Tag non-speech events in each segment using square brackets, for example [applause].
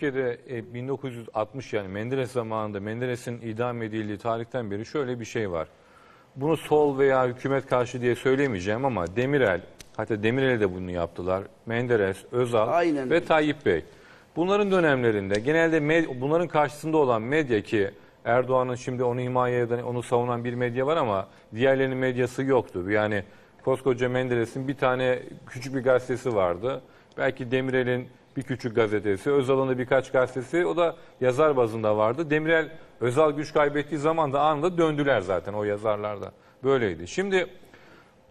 Türkiye'de e, 1960 yani Menderes zamanında Menderes'in idam edildiği tarihten beri şöyle bir şey var. Bunu sol veya hükümet karşı diye söylemeyeceğim ama Demirel, hatta Demirel'e de bunu yaptılar. Menderes, Özal Aynen ve. Tayyip Bey. Bunların dönemlerinde genelde bunların karşısında olan medya ki Erdoğan'ın şimdi onu himaye eden, onu savunan bir medya var ama diğerlerinin medyası yoktu. Yani koskoca Menderes'in bir tane küçük bir gazetesi vardı. Belki Demirel'in bir küçük gazetesi, Özal'ın da birkaç gazetesi, o da yazar bazında vardı. Demirel, Özal güç kaybettiği zaman da anında döndüler zaten o yazarlarda. Böyleydi. Şimdi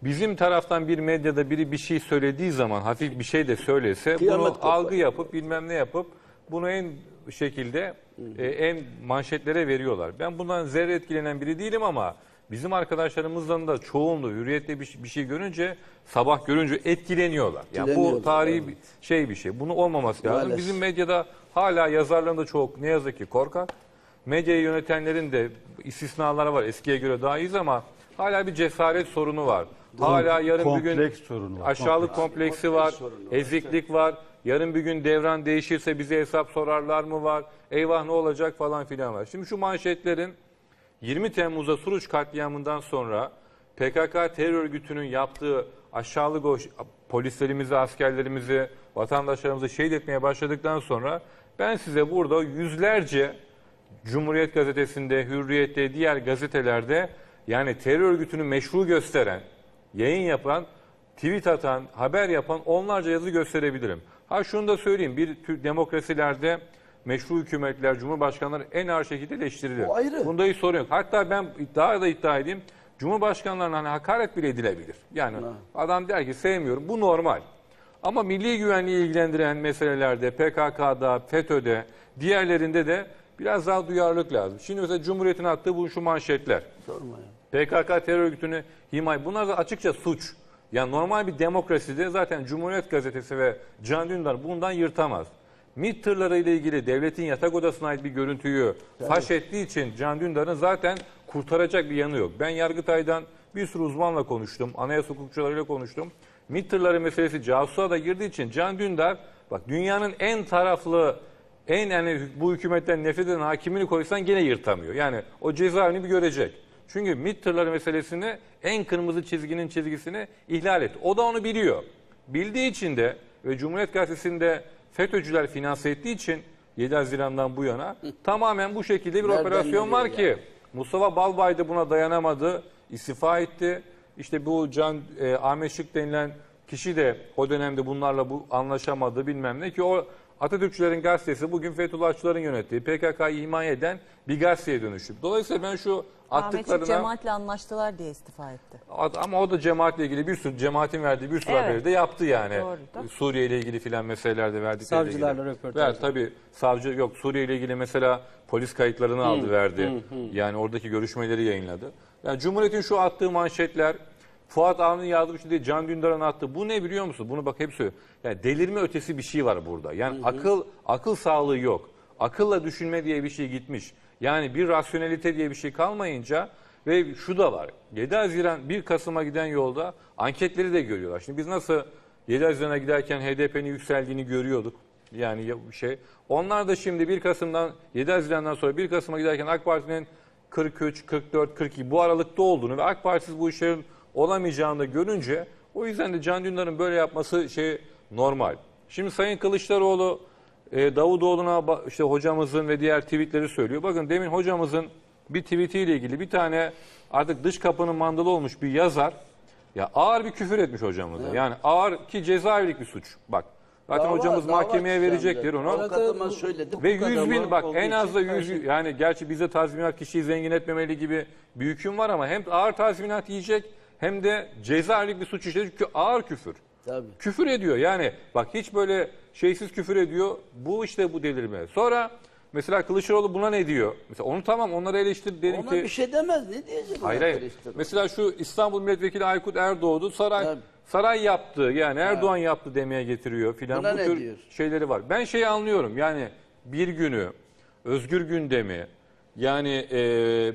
bizim taraftan bir medyada biri bir şey söylediği zaman hafif bir şey de söylese Kıyamet bunu kopar. algı yapıp bilmem ne yapıp bunu en şekilde e, en manşetlere veriyorlar. Ben bundan zerre etkilenen biri değilim ama bizim arkadaşlarımızdan da çoğunluğu hürriyette bir, bir şey görünce sabah görünce etkileniyorlar. Yani bu tarihi evet. bir şey bir şey. Bunu olmaması lazım. Maalesef. Bizim medyada hala yazarların da çok ne yazık ki korkak. Medyayı yönetenlerin de istisnaları var. Eskiye göre daha iyiyiz ama hala bir cesaret sorunu var. Hala yarın bir gün kompleks sorunu var, aşağılık kompleksi var, eziklik var. Yarın bir gün devran değişirse bize hesap sorarlar mı var? Eyvah ne olacak falan filan var. Şimdi şu manşetlerin 20 Temmuz'da Suruç katliamından sonra PKK terör örgütünün yaptığı aşağılık polislerimizi, askerlerimizi, vatandaşlarımızı şehit etmeye başladıktan sonra ben size burada yüzlerce Cumhuriyet Gazetesi'nde, Hürriyet'te, diğer gazetelerde yani terör örgütünü meşru gösteren, yayın yapan, tweet atan, haber yapan onlarca yazı gösterebilirim. Ha şunu da söyleyeyim, bir demokrasilerde meşru hükümetler, cumhurbaşkanları en ağır şekilde eleştirilir. O ayrı. Bunda hiç sorun yok. Hatta ben daha da iddia edeyim, cumhurbaşkanlarına hani hakaret bile edilebilir. Yani adam der ki sevmiyorum, bu normal. Ama milli güvenliği ilgilendiren meselelerde, PKK'da, FETÖ'de, diğerlerinde de biraz daha duyarlılık lazım. Şimdi mesela Cumhuriyet'in attığı bu şu manşetler. Sorma ya. PKK terör örgütünü himaye. Bunlar da açıkça suç. Yani normal bir demokraside zaten Cumhuriyet Gazetesi ve Can Dündar bundan yırtamaz. MİT tırları ile ilgili devletin yatak odasına ait bir görüntüyü faş ettiği için Can Dündar'ın zaten kurtaracak bir yanı yok. Ben Yargıtay'dan bir sürü uzmanla konuştum, anayasa hukukçularıyla konuştum. MİT tırları meselesi casusa da girdiği için Can Dündar, bak dünyanın en taraflı, en yani bu hükümetten nefret eden hakimini koysan gene yırtamıyor. Yani o cezaevini bir görecek. Çünkü MİT tırları meselesini en kırmızı çizginin çizgisini ihlal etti. O da onu biliyor. Bildiği için de ve Cumhuriyet Gazetesi'nde FETÖ'cüler finanse ettiği için 7 Haziran'dan bu yana tamamen bu şekilde bir Nereden operasyon var ki Mustafa Balbay da buna dayanamadı, istifa etti. İşte bu Can e, Ahmet Şık denilen kişi de o dönemde bunlarla bu anlaşamadı bilmem ne ki o Atatürkçülerin gazetesi bugün Fethullahçıların yönettiği PKK'yı himaye eden bir gazeteye dönüştü. Dolayısıyla ben şu attıklarına cemaatle anlaştılar diye istifa etti. ama o da cemaatle ilgili bir sürü cemaatin verdiği bir sürü Evet. haberi de yaptı yani. Doğru da. Suriye ile ilgili filan meselelerde verdikleri Savcılarla röportaj Ver tabii savcı yok Suriye ile ilgili mesela polis kayıtlarını aldı verdi. Yani oradaki görüşmeleri yayınladı. Yani Cumhuriyet'in şu attığı manşetler Fuat Avni yazmış diye Can Dündar'ın attığı bu ne biliyor musun? Bunu bak hep söylüyor. Yani delirme ötesi bir şey var burada. Yani akıl akıl sağlığı yok. Akılla düşünme diye bir şey gitmiş. Yani bir rasyonelite diye bir şey kalmayınca ve şu da var. 7 Haziran 1 Kasım'a giden yolda anketleri de görüyorlar. Şimdi biz nasıl 7 Haziran'a giderken HDP'nin yükseldiğini görüyorduk. Yani şey. Onlar da şimdi 1 Kasım'dan 7 Haziran'dan sonra 1 Kasım'a giderken AK Parti'nin 43, 44, 42 bu aralıkta olduğunu ve AK Partisiz bu işlerin olamayacağını da görünce o yüzden de Can Dündar'ın böyle yapması şey normal. Şimdi Sayın Kılıçdaroğlu e, Davutoğlu'na işte hocamızın ve diğer tweetleri söylüyor. Bakın demin hocamızın bir tweetiyle ilgili bir tane artık dış kapının mandalı olmuş bir yazar ya ağır bir küfür etmiş hocamıza. Yani ağır ki cezaevlik bir suç. Bak. Zaten Dava- hocamız dava mahkemeye verecektir onu. Avukatıma söyledim. Ve 100 bin bak en az da için 100 yani gerçi bizde tazminat kişiyi zengin etmemeli gibi bir hüküm var ama hem ağır tazminat yiyecek hem de cezaevlik bir suç işledi çünkü ağır küfür. Tabii. Küfür ediyor yani bak hiç böyle şeysiz küfür ediyor. Bu işte bu delirme. Sonra mesela Kılıçdaroğlu buna ne diyor? Mesela onu tamam onları eleştir derim Ona ki. bir şey demez. Ne diyecek? Hayır hayır. Mesela şu İstanbul Milletvekili Aykut Erdoğdu saray Tabii. saray yaptı yani Erdoğan yaptı demeye getiriyor filan bu tür diyorsun? şeyleri var. Ben şeyi anlıyorum yani bir günü özgür gündemi yani e,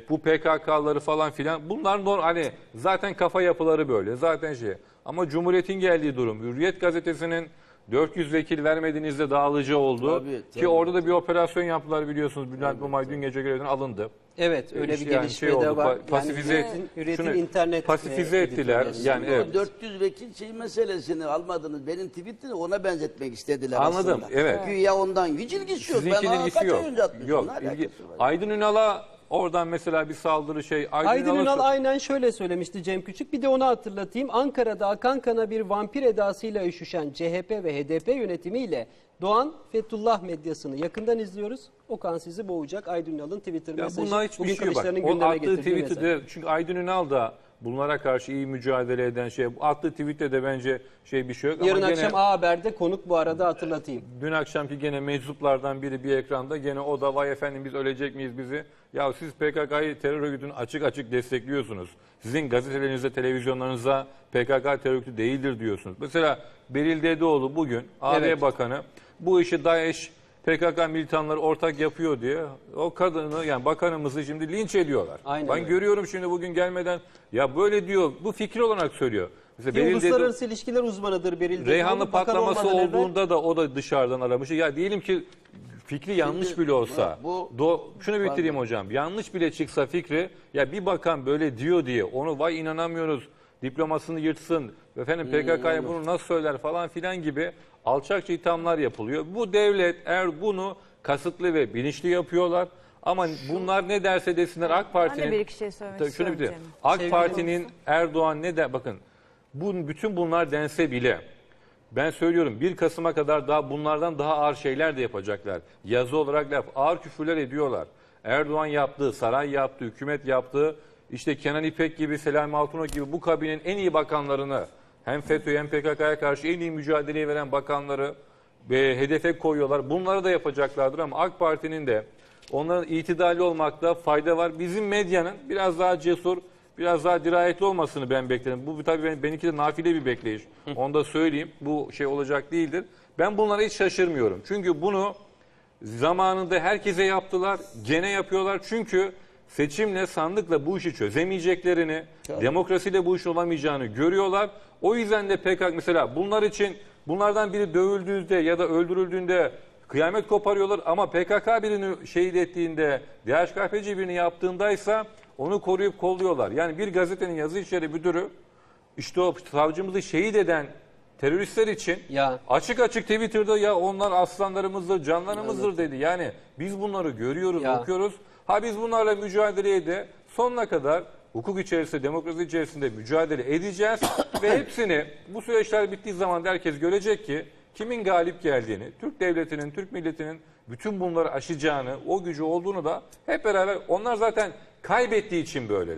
bu PKK'ları falan filan bunlar normal hani zaten kafa yapıları böyle zaten şey. Ama Cumhuriyet'in geldiği durum Hürriyet gazetesinin 400 vekil vermediğinizde dağılıcı oldu. Tabii, Ki tabii. orada da bir operasyon yaptılar biliyorsunuz. Bülent Mumay dün gece görevden alındı. Evet öyle bir yani gelişme şey de oldu, var. pa- pasifize yani et- üretim, şunu- internet pasifize ettiler. Yani evet. O 400 vekil şey meselesini almadınız. Benim tweetini ona benzetmek istediler Anladım, aslında. evet. Güya ondan hiç ilgisi yok. Sizinkinin ben ilgisi yok. Yok. İlgi-? Aydın Ünal'a oradan mesela bir saldırı şey. Aydın, Aydın Ünal aynen şöyle söylemişti Cem Küçük. Bir de onu hatırlatayım. Ankara'da akan kana bir vampir edasıyla üşüşen CHP ve HDP yönetimiyle Doğan Fethullah medyasını yakından izliyoruz. Okan sizi boğacak. Aydın Ünal'ın Twitter Ya mesajı. bunlar hiçbir Bugün şey yok. Bak, Kılıçdaroğlu'nun gündeme attığı getirdiği tweet'i mesaj. de çünkü Aydın Ünal da bunlara karşı iyi mücadele eden şey. Attığı tweette de bence şey bir şey yok. Yarın Ama gene akşam A Haber'de konuk bu arada hatırlatayım. dün akşamki gene meczuplardan biri bir ekranda gene o da vay efendim biz ölecek miyiz bizi? Ya siz PKK'yı terör örgütünü açık açık destekliyorsunuz. Sizin gazetelerinizde, televizyonlarınızda PKK terör örgütü değildir diyorsunuz. Mesela Beril Dedeoğlu bugün AD Evet. Bakanı bu işi DAEŞ PKK militanları ortak yapıyor diye o kadını yani bakanımızı şimdi linç ediyorlar. Aynen ben öyle. görüyorum şimdi bugün gelmeden ya böyle diyor bu fikir olarak söylüyor. Mesela Beril uluslararası ilişkiler uzmanıdır Beril Dedeoğlu. Reyhanlı patlaması evvel- olduğunda da o da dışarıdan aramış. Ya diyelim ki fikri yanlış bile olsa. bu- do, şunu bitireyim hocam. Yanlış bile çıksa fikri ya bir bakan böyle diyor diye onu vay inanamıyoruz diplomasını yırtsın. Efendim PKK'ya bunu nasıl söyler falan filan gibi alçakça ithamlar yapılıyor. Bu devlet eğer bunu kasıtlı ve bilinçli yapıyorlar. Ama bunlar ne derse desinler AK Parti'nin... bir iki şey söylemek Tabii istiyorum bitireyim. Cem. AK Sevgili Parti'nin Erdoğan ne der bakın bu bütün bunlar dense bile ben söylüyorum 1 Kasım'a kadar daha bunlardan daha ağır şeyler de yapacaklar. Yazı olarak laf ağır küfürler ediyorlar. Erdoğan yaptığı, saray yaptığı, hükümet yaptığı işte Kenan İpek gibi, Selami Altınok gibi bu kabinenin en iyi bakanlarını hem FETÖ hem PKK'ya karşı en iyi mücadeleyi veren bakanları ve hedefe koyuyorlar. Bunları da yapacaklardır ama AK Parti'nin de onların itidalli olmakta fayda var. Bizim medyanın biraz daha cesur, biraz daha dirayetli olmasını ben beklerim. Bu tabii ben, benimki de nafile bir bekleyiş. Onu da söyleyeyim. Bu şey olacak değildir. Ben bunlara hiç şaşırmıyorum. Çünkü bunu zamanında herkese yaptılar, gene yapıyorlar. Çünkü seçimle, sandıkla bu işi çözemeyeceklerini, demokrasiyle bu işin olamayacağını görüyorlar. O yüzden de PKK mesela bunlar için bunlardan biri dövüldüğünde ya da öldürüldüğünde kıyamet koparıyorlar ama PKK birini şehit ettiğinde, DHKPC birini yaptığındaysa onu koruyup kolluyorlar. Yani bir gazetenin yazı işleri müdürü işte o savcımızı şehit eden teröristler için Ya. açık açık Twitter'da ya onlar aslanlarımızdır, canlarımızdır dedi. Yani biz bunları görüyoruz, Ya. okuyoruz. Ha biz bunlarla mücadeleye de sonuna kadar hukuk içerisinde, demokrasi içerisinde mücadele edeceğiz [coughs] ve hepsini bu süreçler bittiği zaman da herkes görecek ki kimin galip geldiğini, Türk devletinin, Türk milletinin bütün bunları aşacağını, o gücü olduğunu da hep beraber onlar zaten kaybettiği için böyle.